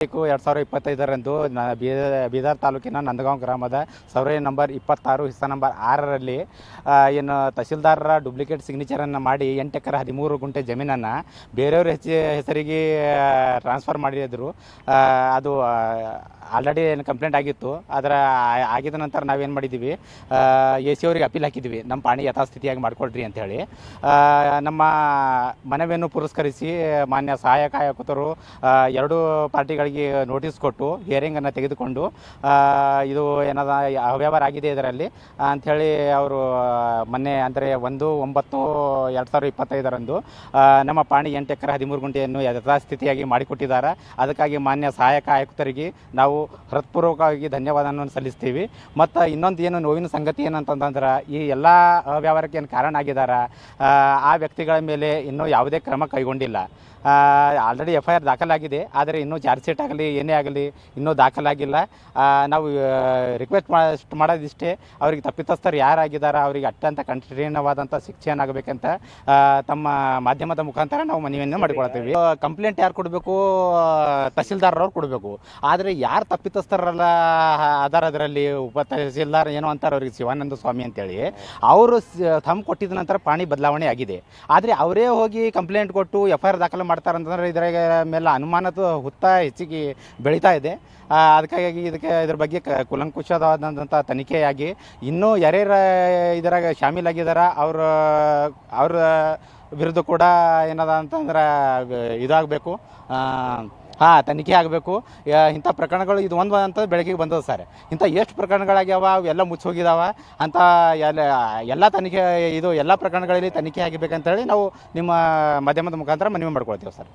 ತಾರೀಕು ಎರಡು ಸಾವಿರ ಇಪ್ಪತ್ತೈದರಂದು ಬೀದರ್ ಬೀದರ್ ತಾಲೂಕಿನ ನಂದಗಾಂವ್ ಗ್ರಾಮದ ಸರ್ವೆ ನಂಬರ್ ಇಪ್ಪತ್ತಾರು, ಹಿಸ್ಸಾ ನಂಬರ್ ಆರರಲ್ಲಿ ಏನು ತಹಸೀಲ್ದಾರರ ಡೂಪ್ಲಿಕೇಟ್ ಸಿಗ್ನೇಚರನ್ನು ಮಾಡಿ ಎಂಟು ಎಕರೆ ಹದಿಮೂರು ಗುಂಟೆ ಜಮೀನನ್ನು ಬೇರೆಯವ್ರ ಹೆಸರಿಗೆ ಟ್ರಾನ್ಸ್ಫರ್ ಮಾಡಿದ್ರು. ಅದು ಆಲ್ರೆಡಿ ಏನು ಕಂಪ್ಲೇಂಟ್ ಆಗಿತ್ತು. ಅದರ ಆಗಿದ ನಂತರ ನಾವೇನು ಮಾಡಿದ್ದೀವಿ ಎ ಸಿ ಅವರಿಗೆ ಅಪೀಲ್ ಹಾಕಿದ್ವಿ. ನಮ್ಮ ಪಾಣಿ ಯಥಾಸ್ಥಿತಿಯಾಗಿ ಮಾಡಿಕೊಡ್ರಿ ಅಂಥೇಳಿ ನಮ್ಮ ಮನವಿಯನ್ನು ಪುರಸ್ಕರಿಸಿ ಮಾನ್ಯ ಸಹಾಯಕ ಆಯುಕ್ತರು ಎರಡೂ ಪಾರ್ಟಿಗಳಿಗೆ ನೋಟಿಸ್ ಕೊಟ್ಟು ಹಿಯರಿಂಗನ್ನು ತೆಗೆದುಕೊಂಡು ಇದು ಏನದ ಅವ್ಯವಹಾರ ಆಗಿದೆ ಇದರಲ್ಲಿ? ಅಂಥೇಳಿ ಅವರು ಮೊನ್ನೆ ಅಂದರೆ ಒಂದು, ಒಂಬತ್ತು, ಎರಡು ಸಾವಿರದ ಇಪ್ಪತ್ತೈದರಂದು ನಮ್ಮ ಪಾಣಿ ಎಂಟು ಎಕರೆ ಹದಿಮೂರು ಗುಂಟೆಯನ್ನು ಯಥಾಸ್ಥಿತಿಯಾಗಿ ಮಾಡಿಕೊಟ್ಟಿದ್ದಾರೆ. ಅದಕ್ಕಾಗಿ ಮಾನ್ಯ ಸಹಾಯಕ ಆಯುಕ್ತರಿಗೆ ನಾವು ಹೃತ್ಪೂರ್ವಕವಾಗಿ ಧನ್ಯವಾದವನ್ನು ಸಲ್ಲಿಸ್ತೀವಿ. ಮತ್ತು ಇನ್ನೊಂದು ಏನು ನೋವಿನ ಸಂಗತಿ ಏನಂತಂದ್ರೆ, ಈ ಎಲ್ಲ ಅವ್ಯವಹಾರಕ್ಕೆ ಏನು ಕಾರಣ ಆಗಿದ್ದಾರೆ? ಆ ವ್ಯಕ್ತಿಗಳ ಮೇಲೆ ಇನ್ನೂ ಯಾವುದೇ ಕ್ರಮ ಕೈಗೊಂಡಿಲ್ಲ. ಆಲ್ರೆಡಿ ಎಫ್ ಐ ಆರ್ ದಾಖಲಾಗಿದೆ, ಆದರೆ ಇನ್ನೂ ಚಾರ್ಜ್ ಶೀಟ್ ಆಗಲಿ, ಏನೇ ಆಗಲಿ, ಇನ್ನೂ ದಾಖಲಾಗಿಲ್ಲ. ನಾವು ರಿಕ್ವೆಸ್ಟ್ ಮಾಡ್ ಮಾಡೋದಿಷ್ಟೇ ಅವರಿಗೆ ತಪ್ಪಿತಸ್ಥರು ಯಾರಾಗಿದ್ದಾರೆ, ಅವರಿಗೆ ಅತ್ಯಂತ ಕಠಿಣವಾದಂಥ ಶಿಕ್ಷೆಯನ್ನಾಗಬೇಕಂತ ತಮ್ಮ ಮಾಧ್ಯಮದ ಮುಖಾಂತರ ನಾವು ಮನವಿಯನ್ನು ಮಾಡಿಕೊಳ್ತೀವಿ. ಕಂಪ್ಲೇಂಟ್ ಯಾರು ಕೊಡಬೇಕು? ತಹಸೀಲ್ದಾರರವ್ರು ಕೊಡಬೇಕು. ಆದರೆ ಯಾರು ತಪ್ಪಿತಸ್ಥರಲ್ಲ ಅದಾರ ಅದರಲ್ಲಿ, ಉಪ ತಹಸೀಲ್ದಾರ್ ಏನೋ ಅಂತಾರೆ ಅವ್ರಿಗೆ ಶಿವಾನಂದ ಸ್ವಾಮಿ ಅಂತೇಳಿ. ಅವರು ತಮ್ಮ ಕೊಟ್ಟಿದ ನಂತರ ಪಾಣಿ ಬದಲಾವಣೆ ಆಗಿದೆ. ಆದರೆ ಅವರೇ ಹೋಗಿ ಕಂಪ್ಲೇಂಟ್ ಕೊಟ್ಟು ಎಫ್ ಐ ಆರ್ ದಾಖಲೆ ಮಾಡ್ತಾರೆ ಅಂತಂದ್ರೆ ಇದರ ಮೇಲೆ ಅನುಮಾನದ ಹುತ್ತ ಹೆಚ್ಚಿಗೆ ಬೆಳೀತಾ ಇದೆ. ಅದಕ್ಕಾಗಿ ಇದಕ್ಕೆ ಇದ್ರ ಬಗ್ಗೆ ಕುಲಂಕುಷವಾದಂಥ ತನಿಖೆಯಾಗಿ ಇನ್ನೂ ಯಾರ್ಯಾರ ಇದರಾಗ ಶಾಮೀಲಾಗಿದ್ದಾರ, ಅವ್ರ ಅವ್ರ ವಿರುದ್ಧ ಕೂಡ ಏನದ ಅಂತಂದ್ರೆ ಇದಾಗಬೇಕು. ಹಾಂ, ತನಿಖೆ ಆಗಬೇಕು. ಇಂಥ ಪ್ರಕರಣಗಳು ಇದು ಒಂದು ಅಂತ ಬೆಳಕಿಗೆ ಬಂದದ ಸರ್. ಇಂಥ ಎಷ್ಟು ಪ್ರಕರಣಗಳಾಗ್ಯಾವ, ಅವೆಲ್ಲ ಮುಚ್ಚೋಗಿದಾವ, ಅಂತ ಎಲ್ಲ ಎಲ್ಲ ತನಿಖೆ, ಇದು ಎಲ್ಲ ಪ್ರಕರಣಗಳಲ್ಲಿ ತನಿಖೆ ಆಗಬೇಕಂತೇಳಿ ನಾವು ನಿಮ್ಮ ಮಾಧ್ಯಮದ ಮುಖಾಂತರ ಮನವಿ ಮಾಡ್ಕೊಳ್ತೀವಿ ಸರ್.